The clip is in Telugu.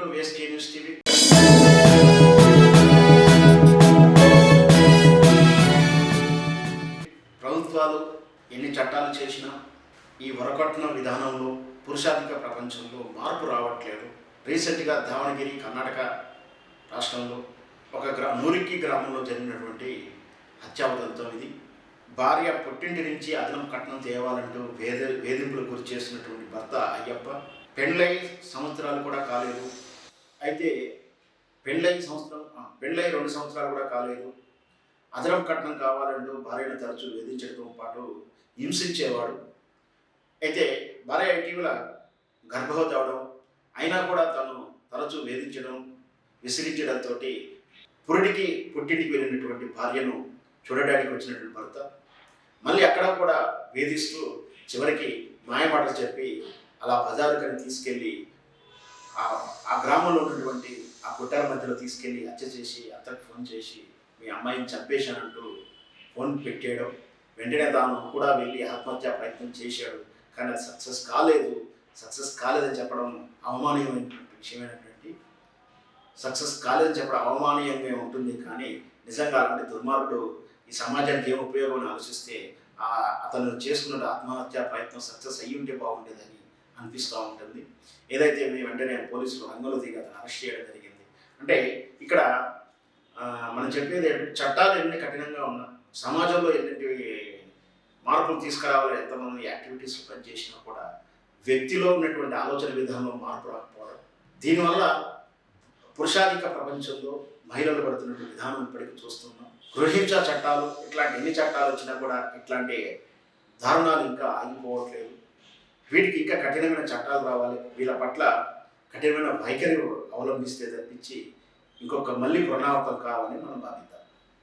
టు వేస్కే న్యూస్ టీవీ ప్రభుత్వాలు ఎన్ని చట్టాలు చేసినా ఈ వరకట్న విధానంలో పురుషాధిక ప్రపంచంలో మార్పు రావట్లేదు. రీసెంట్గా దావణగిరి కర్ణాటక రాష్ట్రంలో ఒక గ్రా నూరికి గ్రామంలో జరిగినటువంటి హత్యావదంతం ఇది. భార్య పుట్టింటి నుంచి అదనం కట్నం తేవాలంటూ వేద వేధింపులు గురి చేసినటువంటి భర్త అయ్యప్ప పెళ్ళై సంవత్సరాలు కూడా కాలేదు. అయితే పెళ్ళై సంవత్సరం ఆ, పెళ్ళై రెండు సంవత్సరాలు కూడా కాలేదు. అదనం కట్నం కావాలంటూ భార్యను తరచూ వేధించడంతో పాటు హింసించేవాడు. అయితే భార్య ఇటీవల గర్భవతి అవడం అయినా కూడా తను తరచూ వేధించడం విసిరించడంతో పురుడికి పుట్టింటికి వెళ్ళినటువంటి భార్యను చూడడానికి వచ్చినటువంటి భర్త. మళ్ళీ అక్కడ కూడా వేధిస్తూ చివరికి మాయమాటలు చెప్పి అలా బజారుకని తీసుకెళ్ళి ఆ ఆ గ్రామంలో ఉన్నటువంటి ఆ కొట్టాల మధ్యలో తీసుకెళ్ళి హత్య చేసి అత్తకు ఫోన్ చేసి మీ అమ్మాయిని చంపేశానంటూ ఫోన్ పెట్టేయడం వెంటనే తాను కూడా వెళ్ళి ఆత్మహత్య ప్రయత్నం చేశాడు. కానీ అది సక్సెస్ కాలేదు. సక్సెస్ కాలేదని చెప్పడం అవమానీయమైనటువంటి విషయమైనటువంటి సక్సెస్ కాలేదని చెప్పడం అవమానీయంగా ఉంటుంది. కానీ నిజంగా అలాంటి దుర్మార్గుడు ఈ సమాజానికి ఏం ఉపయోగం అని ఆలోచిస్తే అతను చేసుకున్న ఆత్మహత్య ప్రయత్నం సక్సెస్ అయ్యి ఉంటే బాగుండేదని అనిపిస్తూ ఉంటుంది. ఏదైతే వెంటనే పోలీసులు రంగులు దిగి అతను అరెస్ట్ చేయడం జరిగింది. అంటే ఇక్కడ మనం చెప్పేది ఏంటంటే చట్టాలు ఎన్ని కఠినంగా ఉన్నా సమాజంలో ఎన్నింటివి మార్పులు తీసుకురావాలి ఎంతమంది యాక్టివిటీస్ పనిచేసినా కూడా వ్యక్తిలో ఉన్నటువంటి ఆలోచన విధానంలో మార్పు రాకపోవడం దీనివల్ల పురుషాధిక ప్రపంచంలో మహిళలు పడుతున్నటువంటి విధానం ఇప్పటికీ చూస్తున్నాం. గృహించ చట్టాలు ఇట్లాంటి ఎన్ని చట్టాలు వచ్చినా కూడా ఇట్లాంటి దారుణాలు ఇంకా ఆగిపోవట్లేదు. వీటికి ఇంకా కఠినమైన చట్టాలు రావాలి. వీళ్ళ పట్ల కఠినమైన వైఖరి అవలంబిస్తే తప్పించి ఇంకొక మళ్ళీ పునరావృతం కావాలని మనం భావిద్దాం.